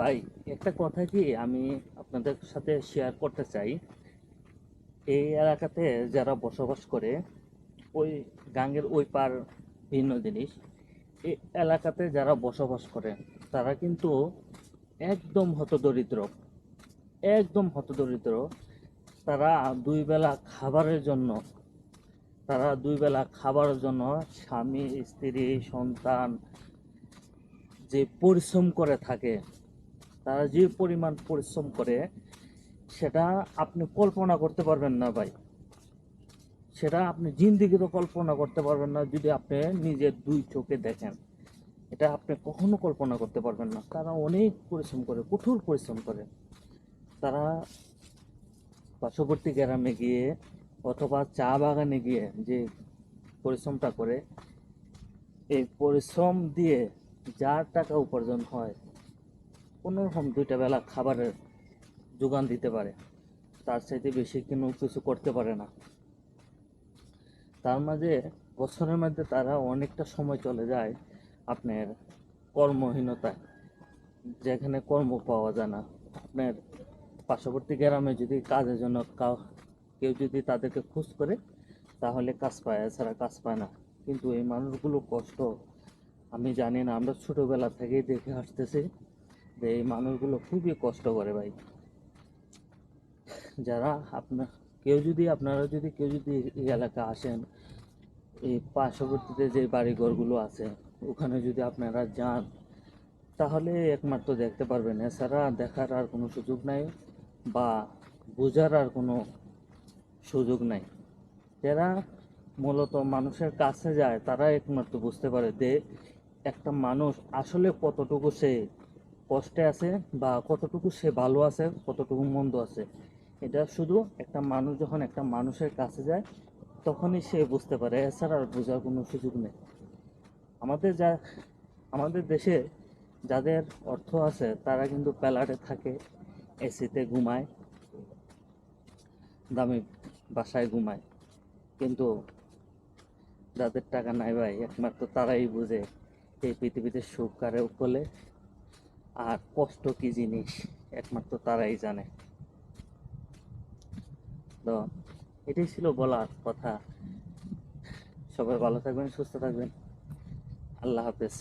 ভাই, একটা কথা কি আমি আপনাদের সাথে শেয়ার করতে চাই। এই এলাকাতে যারা বসবাস করে, ওই গাঙ্গের ওই পার ভিন্ন জিনিস। এই এলাকাতে যারা বসবাস করে, তারা কিন্তু একদম হতদরিদ্র। একদম হতদরিদ্র। তারা দুই বেলা খাবারের জন্য, তারা দুই বেলা খাবারের জন্য স্বামী, স্ত্রী, সন্তান যে পরিশ্রম করে থাকে তারা যে পরিমাণ পরিশ্রম করে, সেটা আপনি কল্পনা করতে পারবেন না ভাই। সেটা আপনি জিন্দিগিতে কল্পনা করতে পারবেন না যদি আপনি নিজের দুই চোখে দেখেন। এটা আপনি কখনো কল্পনা করতে পারবেন না। তারা অনেক পরিশ্রম করে, কঠোর পরিশ্রম করে। তারা পার্শ্ববর্তী গ্রামে গিয়ে অথবা চা বাগানে গিয়ে যে পরিশ্রমটা করে, এই পরিশ্রম দিয়ে যার টাকা উপার্জন হয় কোনো রকম দুইটা বেলা খাবারের যোগান দিতে পারে। তার চাইতে বেশি কোনো কিছু করতে পারে না। তার মাঝে বছরের মধ্যে তারা অনেকটা সময় চলে যায় আপনার কর্মহীনতায়। যেখানে কর্ম পাওয়া যায় না। আপনার পার্শ্ববর্তী গ্রামে যদি কাজের জন্য কেউ যদি তাদেরকে খোঁজ করে, তাহলে কাজ পায়, এছাড়া কাজ পায় না। কিন্তু এই মানুষগুলো কষ্ট আমি জানি না। আমরা ছোটোবেলা থেকেই দেখে আসতেছি যে এই মানুষগুলো খুবই কষ্ট করে ভাই। যারা আপনার, কেউ যদি, আপনারা যদি, কেউ যদি এই এলাকা আসেন, এই পার্শ্ববর্তীতে যে বাড়িঘরগুলো আছে, ওখানে যদি আপনারা যান, তাহলে একমাত্র দেখতে পারবেন। এছাড়া দেখার আর কোনো সুযোগ নাই বা বোঝার আর কোনো সুযোগ নাই। যারা মূলত মানুষের কাছে যায়, তারা একমাত্র বুঝতে পারে যে একটা মানুষ আসলে কতটুকু সে কষ্টে আছে বা কতটুকু সে ভালো আছে, কতটুকু মন্দ আছে, এটা শুধু একটা মানুষ যখন একটা মানুষের কাছে যায়, তখনই সে বুঝতে পারে। এছাড়া আর বোঝার কোনো সুযোগ নেই। আমাদের যা, আমাদের দেশে যাদের অর্থ আছে, তারা কিন্তু প্যালারে থাকে, এসিতে ঘুমায়, দামি বাসায় ঘুমায়। কিন্তু যাদের টাকা নাই ভাই, একমাত্র তারাই বুঝে এই পৃথিবীতে সুখ কারে বলে আর কষ্ট কি জিনিস? একমাত্র তারাই জানে। তো এটাই ছিল বলার কথা। সবাই ভালো থাকবেন, সুস্থ থাকবেন। আল্লাহ হাফেজ।